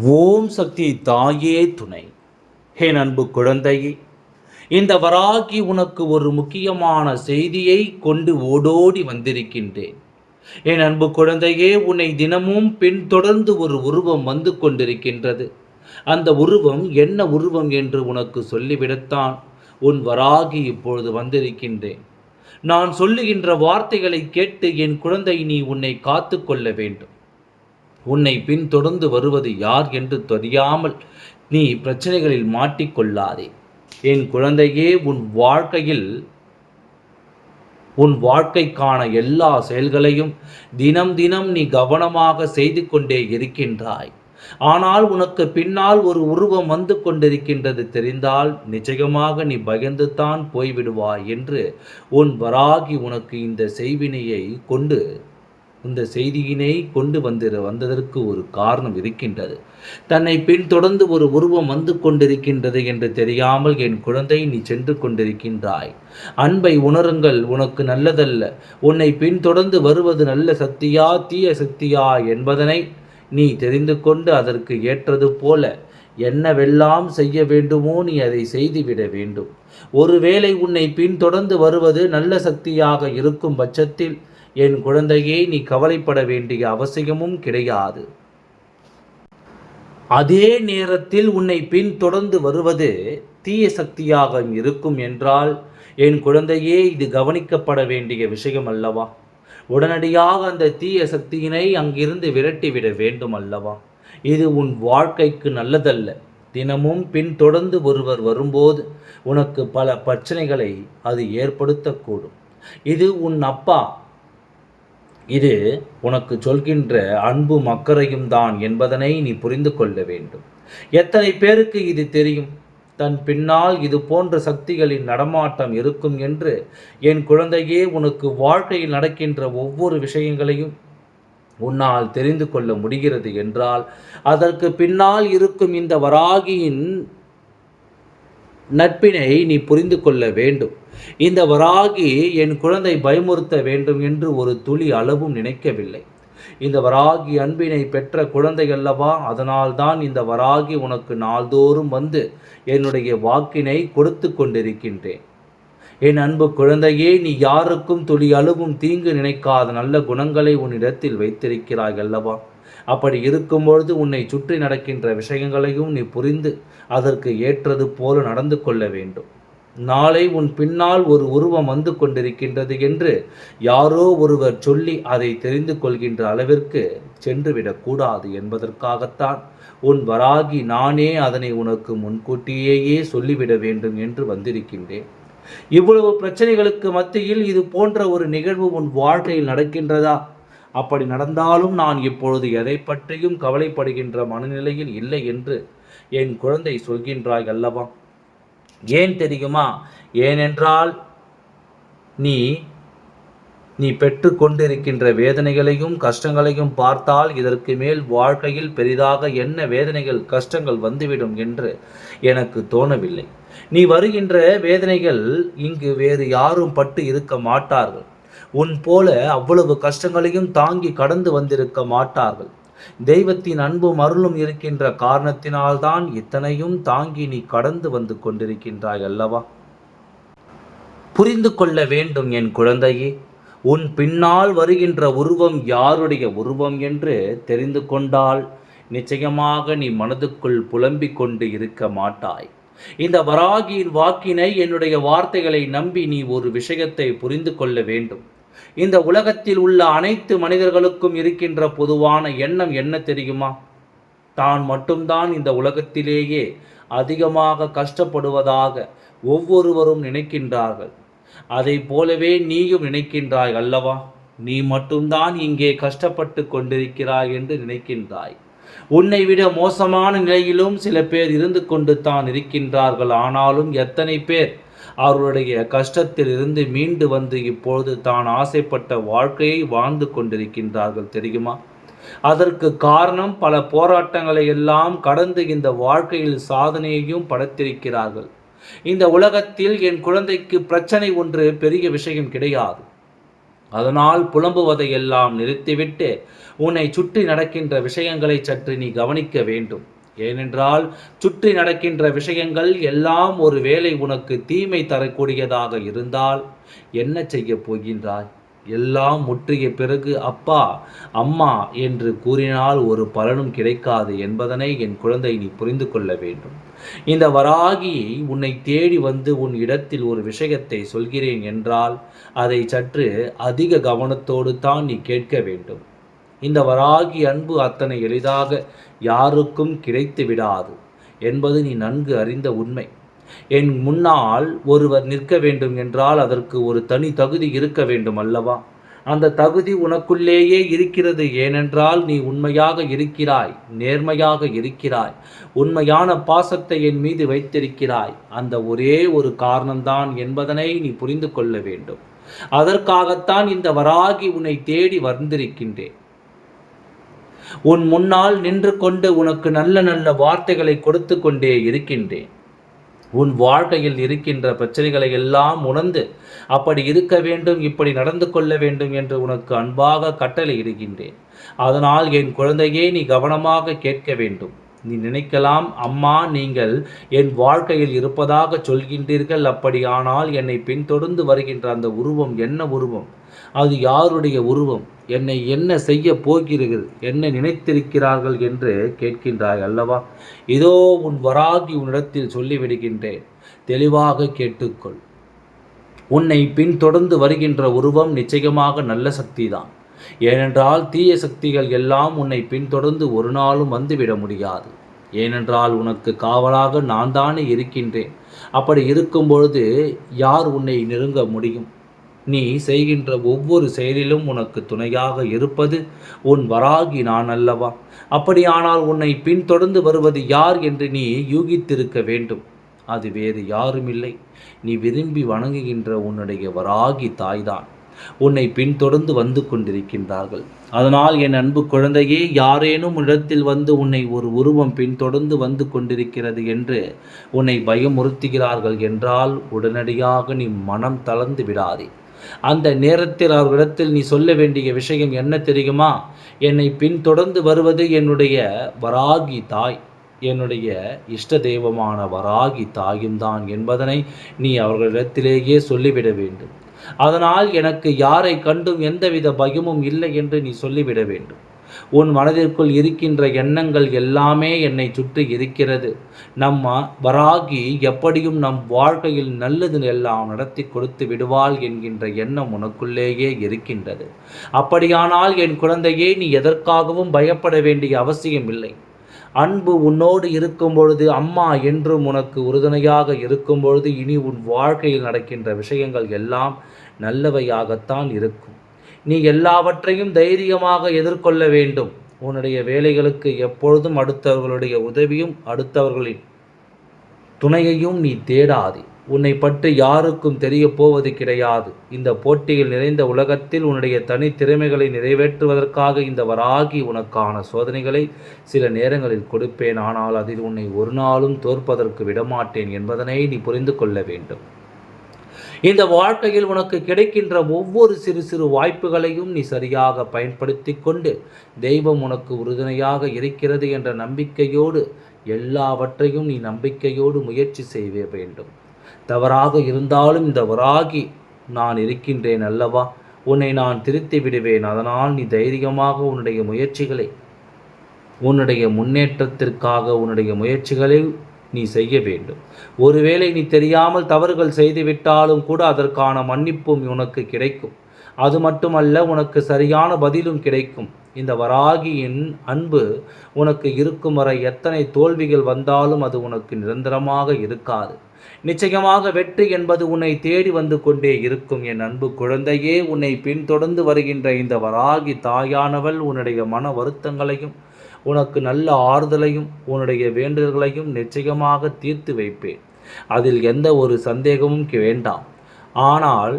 ஓம் சக்தி தாயே துணை. ஹே அன்பு குழந்தையே இந்த வராகி உனக்கு ஒரு முக்கியமான செய்தியை கொண்டு ஓடோடி வந்திருக்கின்றேன். என் அன்பு குழந்தையே உன்னை தினமும் பின்தொடர்ந்து ஒரு உருவம் வந்து கொண்டிருக்கின்றது. அந்த உருவம் என்ன உருவம் என்று உனக்கு சொல்லிவிடத்தான் உன் வராகி இப்பொழுது வந்திருக்கின்றேன். நான் சொல்லுகின்ற வார்த்தைகளை கேட்டு என் குழந்தை நீ உன்னை காத்து கொள்ள வேண்டும். உன்னை பின்தொடர்ந்து வருவது யார் என்று தெரியாமல் நீ பிரச்சனைகளில் மாட்டிக்கொள்ளாதே. என் குழந்தையே உன் வாழ்க்கையில் உன் வாழ்க்கைக்கான எல்லா செயல்களையும் தினம் தினம் நீ கவனமாக செய்து கொண்டே இருக்கின்றாய். ஆனால் உனக்கு பின்னால் ஒரு உருவம் வந்து கொண்டிருக்கின்றது தெரிந்தால் நிச்சயமாக நீ பயந்து தான் போய்விடுவாய் என்று உன் வராகி உனக்கு இந்த செய்வினையை கொண்டு இந்த செய்தியினை கொண்டு வந்திரு வந்ததற்கு ஒரு காரணம் இருக்கின்றது. தன்னை பின்தொடர்ந்து ஒரு உருவம் வந்து கொண்டிருக்கின்றது என்று தெரியாமல் என் குழந்தை நீ சென்று கொண்டிருக்கின்றாய். அன்பை உணருங்கள் உனக்கு நல்லதல்ல. உன்னை பின்தொடர்ந்து வருவது நல்ல சக்தியா தீய சக்தியா என்பதனை நீ தெரிந்து கொண்டு அதற்கு ஏற்றது போல என்னவெல்லாம் செய்ய வேண்டுமோ நீ அதை செய்துவிட வேண்டும். ஒருவேளை உன்னை பின்தொடர்ந்து வருவது நல்ல சக்தியாக இருக்கும் பட்சத்தில் என் குழந்தையே நீ கவலைப்பட வேண்டிய அவசியமும் கிடையாது. அதே நேரத்தில் உன்னை பின்தொடர்ந்து வருவது தீய சக்தியாக இருக்கும் என்றால் என் குழந்தையே இது கவனிக்கப்பட வேண்டிய விஷயம் அல்லவா உடனடியாக அந்த தீய சக்தியினை அங்கிருந்து விரட்டிவிட வேண்டும் அல்லவா இது உன் வாழ்க்கைக்கு நல்லதல்ல. தினமும் பின்தொடர்ந்து ஒருவர் வரும்போது உனக்கு பல பிரச்சனைகளை அது ஏற்படுத்தக்கூடும். இது உன் அப்பா இது உனக்கு சொல்கின்ற அன்பு மக்கரையும் தான் என்பதனை நீ புரிந்து கொள்ள வேண்டும். எத்தனை பேருக்கு இது தெரியும்? தன் பின்னால் இது போன்ற சக்திகளின் நடமாட்டம் இருக்கும் என்று என் குழந்தையே உனக்கு வாழ்க்கையில் நடக்கின்ற ஒவ்வொரு விஷயங்களையும் உன்னால் தெரிந்து கொள்ள முடிகிறது என்றால் அதற்கு பின்னால் இருக்கும் இந்த வராகியின் நட்பினை நீ புரிந்து கொள்ள வேண்டும். இந்த வராகி என் குழந்தை பயமுறுத்த வேண்டும் என்று ஒரு துளி அளவும் நினைக்கவில்லை. இந்த வராகி அன்பினை பெற்ற குழந்தை அல்லவா? அதனால்தான் இந்த வராகி உனக்கு நாள்தோறும் வந்து என்னுடைய வாக்கினை கொடுத்து கொண்டிருக்கின்றேன். என் அன்பு குழந்தையே நீ யாருக்கும் துளி அளவும் தீங்கு நினைக்காத நல்ல குணங்களை உன்னிடத்தில் வைத்திருக்கிறாய் அல்லவா? அப்படி இருக்கும்பொழுது உன்னை சுற்றி நடக்கின்ற விஷயங்களையும் நீ புரிந்து அதற்கு ஏற்றது போல நடந்து கொள்ள வேண்டும். நாளை உன் பின்னால் ஒரு உருவம் வந்து கொண்டிருக்கின்றது என்று யாரோ ஒருவர் சொல்லி அதை தெரிந்து கொள்கின்ற அளவிற்கு சென்றுவிடக்கூடாது என்பதற்காகத்தான் உன் வராகி நானே அதனை உனக்கு முன்கூட்டியேயே சொல்லிவிட வேண்டும் என்று வந்திருக்கின்றேன். இவ்வளவு பிரச்சனைகளுக்கு மத்தியில் இது போன்ற ஒரு நிகழ்வு உன் வாழ்க்கையில் நடக்கின்றதா? அப்படி நடந்தாலும் நான் இப்பொழுது எதை பற்றியும் கவலைப்படுகின்ற மனநிலையில் இல்லை என்று என் குழந்தை சொல்கின்றாய் அல்லவா? ஏன் தெரியுமா? ஏனென்றால் நீ நீ பெற்று கொண்டிருக்கின்ற வேதனைகளையும் கஷ்டங்களையும் பார்த்தால் இதற்கு மேல் வாழ்க்கையில் பெரிதாக என்ன வேதனைகள் கஷ்டங்கள் வந்துவிடும் என்று எனக்கு தோணவில்லை. நீ வருகின்ற வேதனைகள் இங்கு வேறு யாரும் பட்டு இருக்க மாட்டார்கள். உன் போல அவ்வளவு கஷ்டங்களையும் தாங்கி கடந்து வந்திருக்க மாட்டார்கள். தெய்வத்தின் அன்பும் அருளும் இருக்கின்ற காரணத்தினால்தான் இத்தனையும் தாங்கி நீ கடந்து வந்து கொண்டிருக்கின்றாய் அல்லவா? புரிந்து கொள்ள வேண்டும் என் குழந்தையே உன் பின்னால் வருகின்ற உருவம் யாருடைய உருவம் என்று தெரிந்து கொண்டால் நிச்சயமாக நீ மனதுக்குள் புலம்பிக் கொண்டு இருக்க மாட்டாய். இந்த வராகியின் வாக்கினை என்னுடைய வார்த்தைகளை நம்பி நீ ஒரு விஷயத்தை புரிந்து கொள்ள வேண்டும். இந்த உலகத்தில் உள்ள அனைத்து மனிதர்களுக்கும் இருக்கின்ற பொதுவான எண்ணம் என்ன தெரியுமா? தான் மட்டும்தான் இந்த உலகத்திலேயே அதிகமாக கஷ்டப்படுவதாக ஒவ்வொருவரும் நினைக்கின்றார்கள். அதை போலவே நீயும் நினைக்கின்றாய் அல்லவா? நீ மட்டும்தான் இங்கே கஷ்டப்பட்டு கொண்டிருக்கிறாய் என்று நினைக்கின்றாய். உன்னை விட மோசமான நிலையிலும் சில பேர் இருந்து கொண்டு தான் இருக்கின்றார்கள். ஆனாலும் எத்தனை பேர் அவருடைய கஷ்டத்தில் இருந்து மீண்டு வந்து இப்பொழுது தான் ஆசைப்பட்ட வாழ்க்கையை வாழ்ந்து கொண்டிருக்கின்றார்கள் தெரியுமா? அதற்கு காரணம் பல போராட்டங்களை எல்லாம் கடந்து இந்த வாழ்க்கையில் சாதனையையும் படைத்திருக்கிறார்கள். இந்த உலகத்தில் என் குழந்தைக்கு பிரச்சனை ஒன்று பெரிய விஷயம் கிடையாது. அதனால் புலம்புவதை எல்லாம் நிறுத்திவிட்டு உன்னை சுற்றி நடக்கின்ற விஷயங்களை சற்று நீ கவனிக்க வேண்டும். ஏனென்றால் சுற்றி நடக்கின்ற விஷயங்கள் எல்லாம் ஒரு வேளை உனக்கு தீமை தரக்கூடியதாக இருந்தால் என்ன செய்ய போகின்றாய்? எல்லாம் முற்றிய பிறகு அப்பா அம்மா என்று கூறினால் ஒரு பலனும் கிடைக்காது என்பதனை என் குழந்தை நீ புரிந்து கொள்ள வேண்டும். இந்த வராகி உன்னை தேடி வந்து உன் இடத்தில் ஒரு விஷயத்தை சொல்கிறேன் என்றால் அதை சற்று அதிக கவனத்தோடு தான் நீ கேட்க வேண்டும். இந்த வராகி அன்பு அத்தனை எளிதாக யாருக்கும் கிடைத்து விடாது என்பது நீ நன்கு அறிந்த உண்மை. என் முன்னால் ஒருவர் நிற்க வேண்டும் என்றால் அதற்கு ஒரு தனி தகுதி இருக்க வேண்டும் அல்லவா? அந்த தகுதி உனக்குள்ளேயே இருக்கிறது ஏனென்றால் நீ உண்மையாக இருக்கிறாய் நேர்மையாக இருக்கிறாய் உண்மையான பாசத்தை என் மீது வைத்திருக்கிறாய். அந்த ஒரே ஒரு காரணம்தான் என்பதனை நீ புரிந்து கொள்ள வேண்டும். அதற்காகத்தான் இந்த வராகி உன்னை தேடி வந்திருக்கின்றேன். உன் முன்னால் நின்று கொண்டு உனக்கு நல்ல நல்ல வார்த்தைகளை கொடுத்து கொண்டே இருக்கின்றேன். உன் வாழ்க்கையில் இருக்கின்ற பிரச்சனைகளை எல்லாம் உணர்ந்து அப்படி இருக்க வேண்டும் இப்படி நடந்து கொள்ள வேண்டும் என்று உனக்கு அன்பாக கட்டளை இடுகின்றேன் அதனால் என் குழந்தையே நீ கவனமாக கேட்க வேண்டும். நீ நினைக்கலாம் அம்மா நீங்கள் என் வாழ்க்கையில் இருப்பதாக சொல்கின்றீர்கள். அப்படியானால் என்னை பின்தொடர்ந்து வருகின்ற அந்த உருவம் என்ன உருவம்? அது யாருடைய உருவம்? என்னை என்ன செய்ய போகிறீர்கள்? என்ன நினைத்திருக்கிறார்கள் என்று கேட்கின்றாய் அல்லவா? இதோ உன் வராகி உன்னிடத்தில் சொல்லிவிடுகின்றேன். தெளிவாக கேட்டுக்கொள். உன்னை பின்தொடர்ந்து வருகின்ற உருவம் நிச்சயமாக நல்ல சக்திதான். ஏனென்றால் தீய சக்திகள் எல்லாம் உன்னை பின்தொடர்ந்து ஒரு நாளும் வந்துவிட முடியாது. ஏனென்றால் உனக்கு காவலாக நான் தானே இருக்கின்றேன். அப்படி இருக்கும் பொழுது யார் உன்னை நெருங்க முடியும்? நீ செய்கின்ற ஒவ்வொரு செயலிலும் உனக்கு துணையாக இருப்பது உன் வராகி நான் அல்லவா? அப்படியானால் உன்னை பின்தொடர்ந்து வருவது யார் என்று நீ யூகித்திருக்க வேண்டும். அது வேறு யாரும் இல்லை நீ விரும்பி வணங்குகின்ற உன்னுடைய வராகி தாய்தான். உன்னை பின்தொடர்ந்து வந்து கொண்டிருக்கின்றார்கள். அதனால் என் அன்பு குழந்தையே யாரேனும் இடத்தில் வந்து உன்னை ஒரு உருவம் பின்தொடர்ந்து வந்து கொண்டிருக்கிறது என்று உன்னை பயமுறுத்துகிறார்கள் என்றால் உடனடியாக நீ மனம் தளர்ந்து விடாதே. அந்த நேரத்தில் அவர்களிடத்தில் நீ சொல்ல வேண்டிய விஷயம் என்ன தெரியுமா? என்னை பின்தொடர்ந்து வருவது என்னுடைய வராகி தாய் என்னுடைய இஷ்ட தெய்வமான வராகி தாயும் தான் என்பதனை நீ அவர்களிடத்திலேயே சொல்லிவிட வேண்டும். அதனால் எனக்கு யாரை கண்டும் எந்தவித பயமும் இல்லை என்று நீ சொல்லிவிட வேண்டும். உன் மனதிற்குள் இருக்கின்ற எண்ணங்கள் எல்லாமே என்னை சுற்றி இருக்கிறது. நம்ம வராகி எப்படியும் நம் வாழ்க்கையில் நல்லது எல்லாம் நடத்தி கொடுத்து விடுவாள் என்கின்ற எண்ணம் உனக்குள்ளேயே இருக்கின்றது. அப்படியானால் என் குழந்தையே நீ எதற்காகவும் பயப்பட வேண்டிய அவசியம் இல்லை அன்பு உன்னோடு இருக்கும் பொழுது அம்மா என்றும் உனக்கு உறுதுணையாக இருக்கும் பொழுது இனி உன் வாழ்க்கையில் நடக்கின்ற விஷயங்கள் எல்லாம் நல்லவையாகத்தான் இருக்கும். நீ எல்லாவற்றையும் தைரியமாக எதிர்கொள்ள வேண்டும். உன்னுடைய வேலைகளுக்கு எப்பொழுதும் அடுத்தவர்களுடைய உதவியும் அடுத்தவர்களின் துணையையும் நீ தேடாதே. உன்னை பற்றி யாருக்கும் தெரிய போவது கிடையாது. இந்த போட்டியில் நிறைந்த உலகத்தில் உன்னுடைய தனி திறமைகளை நிறைவேற்றுவதற்காக இந்த வராகி உனக்கான சோதனைகளை சில நேரங்களில் கொடுப்பேன். ஆனால் அதில் உன்னை ஒரு நாளும் தோற்பதற்கு விடமாட்டேன் என்பதனை நீ புரிந்து கொள்ள வேண்டும். இந்த வாழ்க்கையில் உனக்கு கிடைக்கின்ற ஒவ்வொரு சிறு சிறு வாய்ப்புகளையும் நீ சரியாக பயன்படுத்தி கொண்டு தெய்வம் உனக்கு உறுதுணையாக இருக்கிறது என்ற நம்பிக்கையோடு எல்லாவற்றையும் நீ நம்பிக்கையோடு முயற்சி செய்ய வேண்டும். தவறாக இருந்தாலும் இந்த வராகி நான் இருக்கின்றேன் அல்லவா? உன்னை நான் திருத்தி விடுவேன். அதனால் நீ தைரியமாக உன்னுடைய முயற்சிகளை உன்னுடைய முன்னேற்றத்திற்காக உன்னுடைய முயற்சிகளை நீ செய்ய வேண்டும். ஒருவேளை நீ தெரியாமல் தவறுகள் செய்துவிட்டாலும் கூட அதற்கான மன்னிப்பும் உனக்கு கிடைக்கும். அது மட்டுமல்ல உனக்கு சரியான பதிலும் கிடைக்கும். இந்த வராகியின் அன்பு உனக்கு இருக்கும் வரை எத்தனை தோல்விகள் வந்தாலும் அது உனக்கு நிரந்தரமாக இருக்காது. நிச்சயமாக வெற்றி என்பது உன்னை தேடி வந்து கொண்டே இருக்கும். என் அன்பு குழந்தையே உன்னை பின்தொடர்ந்து வருகின்ற இந்த வராகி தாயானவள் உன்னுடைய மன வருத்தங்களையும் உனக்கு நல்ல ஆறுதலையும் உன்னுடைய வேண்டுதல்களையும் நிச்சயமாக தீர்த்து வைப்பேன். அதில் எந்த ஒரு சந்தேகமும் வேண்டாம். ஆனால்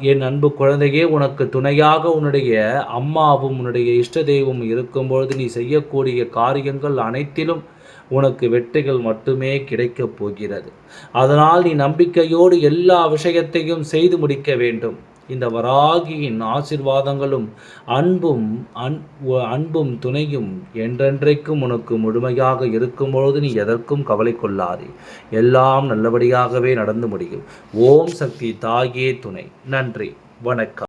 என் அன்பு குழந்தையே உனக்கு துணையாக உன்னுடைய அம்மாவும் உன்னுடைய இஷ்ட தெய்வம் இருக்கும்பொழுது நீ செய்யக்கூடிய காரியங்கள் அனைத்திலும் உனக்கு வெற்றிகள் மட்டுமே கிடைக்கப் போகிறது. அதனால் நீ நம்பிக்கையோடு எல்லா விஷயத்தையும் செய்து முடிக்க வேண்டும். இந்த வராகியின் ஆசிர்வாதங்களும் அன்பும் அன் அன்பும் துணையும் என்றென்றைக்கும் உனக்கு முழுமையாக இருக்கும்பொழுது நீ எதற்கும் கவலை கொள்ளாதே. எல்லாம் நல்லபடியாகவே நடந்து முடியும். ஓம் சக்தி தாயே துணை. நன்றி. வணக்கம்.